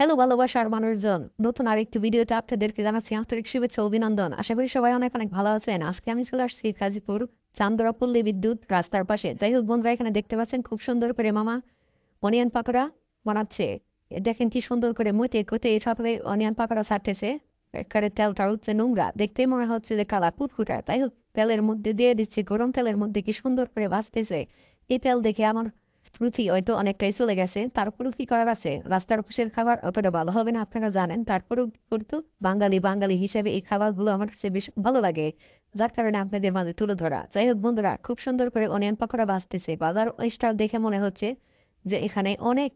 Hello ভালোবাসার মানুষজন নতুন আরেকটি ভিডিওতে আপনাদেরকে জানাচ্ছি আন্তরিক শুভেচ্ছা অভিনন্দন। আশা করি সবাই অনেক অনেক ভালো আছেন। আজকে আমি চলে আসছি গাজীপুর চান্দরা পল্লী বিদ্যুৎ রাস্তার পাশে। যাই হোক বন্ধুরা, এখানে দেখতে পাচ্ছেন খুব সুন্দর করে মামা অনিয়ন পাকোড়া বানাচ্ছে। দেখেন কি সুন্দর করে মতে কোতে সকালে অনিয়ন পাকোড়া ছাড়তেছে। একেবারে তেলটা হচ্ছে নোংরা। দেখতেই মনে হচ্ছে যে কালা পুটকুটা তাই হোক, তেলের মধ্যে দিয়ে দিচ্ছে। গরম তেলের মধ্যে কি সুন্দর করে ভাজতেছে। এই তেল দেখে আমার রুচি হয়তো অনেকটাই চলে গেছে, তারপরেও কি করার আছে? রাস্তার পাশের খাবার অতটা ভালো হবে না, আপনারা জানেন। তারপরেও কিন্তু বাঙালি বাঙালি হিসেবে এই খাবারগুলো আমার কাছে বেশ ভালো লাগে। যার কারণে আপনাদের মাঝে তুলে ধরা। যাই হোক বন্ধুরা, খুব সুন্দর করে অনিয়ন পাকোড়া বাঁচতেছে বাজার স্টাইল দেখে মনে হচ্ছে যে এখানে অনেক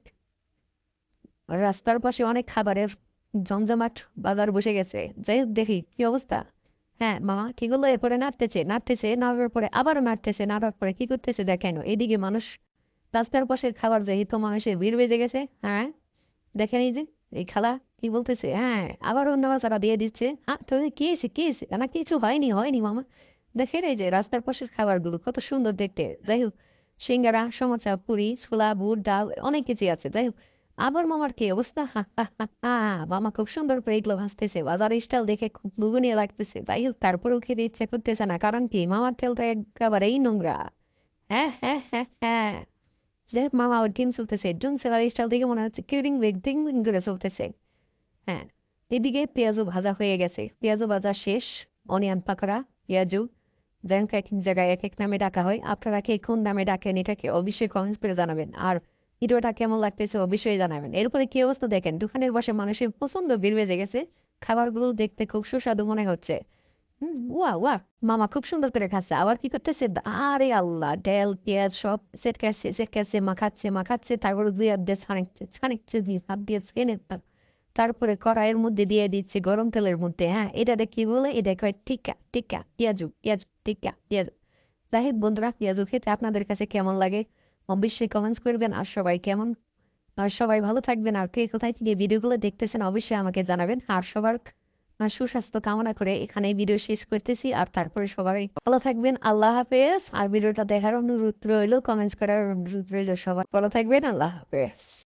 রাস্তার পাশে অনেক খাবারের জমজমাট বাজার বসে গেছে। যাই হোক দেখি, কি অবস্থা? হ্যাঁ মামা, কি করল? এরপরে নাড়তেছে নাড়তেছে, নাড়ার পরে আবারও নাড়তেছে, নাড়ার পরে কি করতেছে দেখেন, এদিকে মানুষ রাস্তার পাশের খাবার যেহেতু মানুষের ভিড় বেজে গেছে হ্যাঁ? দেখেন এই যে, এই খালা কি বলতেছে? হ্যাঁ আবার অন্য বাচ্চারা দিয়ে দিচ্ছে। হ্যাঁ তো কি এসে কি এসে? না কিছু হয়নি হয়নি মামা। দেখেন এই যে রাস্তার পাশের খাবারগুলো, কত সুন্দর দেখতে। যাই হোক, সিঙ্গারা সমোসা পুরি, ছোলা, বুট, ডাল, অনেক কিছু আছে। যাই হোক, আবার মামার কি অবস্থা? মামা খুব সুন্দর করে এগুলো ভাসতেছে বাজার স্টাইল দেখে খুব লোভনীয় লাগতেছে। যাই হোক, তারপরেও খেতে ইচ্ছে করতেছে না। কারণ কি, মামার তেলটা একেবারেই নোংরা। হ্যাঁ হ্যাঁ হ্যাঁ হ্যাঁ। দেখ মামা ওর গেম চলতেছে জুন সেলার স্টাইল দেখে মনে হচ্ছে কিরিং বেগ দিং দিং করে চলতেছে হ্যাঁ এদিকে পেঁয়াজও ভাজা হয়ে গেছে পেঁয়াজও ভাজা শেষ অনিয়ন পাকোড়া পেঁয়াজু যাই হোক এক জায়গায় এক এক নামে ডাকা হয় আপনারা কে কোন নামে ডাকেন এটাকে অবশ্যই কমেন্টস করে জানাবেন আর ভিডিওটা কেমন লাগতেছে অবশ্যই জানাবেন এরপরে কি অবস্থা দেখেন দোকানের বসে মানুষের পছন্দ বের বেজে গেছে খাবারগুলো দেখতে খুব সুস্বাদু মনে হচ্ছে হুম, ওয়া ওয়া। মামা খুব সুন্দর করে খাচ্ছে। আবার কি করতেছে? আরে আল্লাহ ডাল পেঁয়াজ সব সেট কাছে মাখাচ্ছে মাখাচ্ছে। তারপরে দুই হাত দিয়ে ছানিকছে ছানিকছে দিয়ে ভাব দিয়ে ছেনে তারপরে কড়াইয়ের মধ্যে দিয়ে দিচ্ছে গরম তেলের মধ্যে। হ্যাঁ এটা কি বলে? এটা কয় টিকা টিকা পেঁয়াজু পেঁয়াজু টিকা পেঁয়াজু। হোক বন্ধুরা পেঁয়াজু খেতে আপনাদের কাছে কেমন লাগে? অবশ্যই কমেন্টস করবেন। আর সবাই কেমন? আর সবাই ভালো থাকবেন। আর কে কোথায় থেকে ভিডিওগুলো দেখতেছেন অবশ্যই আমাকে জানাবেন। আর সবার সুস্বাস্থ্য কামনা করে এখানে ভিডিও শেষ করতেছি আর তারপরে সবাই ভালো থাকবেন, আল্লাহ হাফেজ। আর ভিডিওটা দেখার অনুরোধ রইল কমেন্টস করার অনুরোধ রইল সবাই ভালো থাকবেন, আল্লাহ হাফেজ।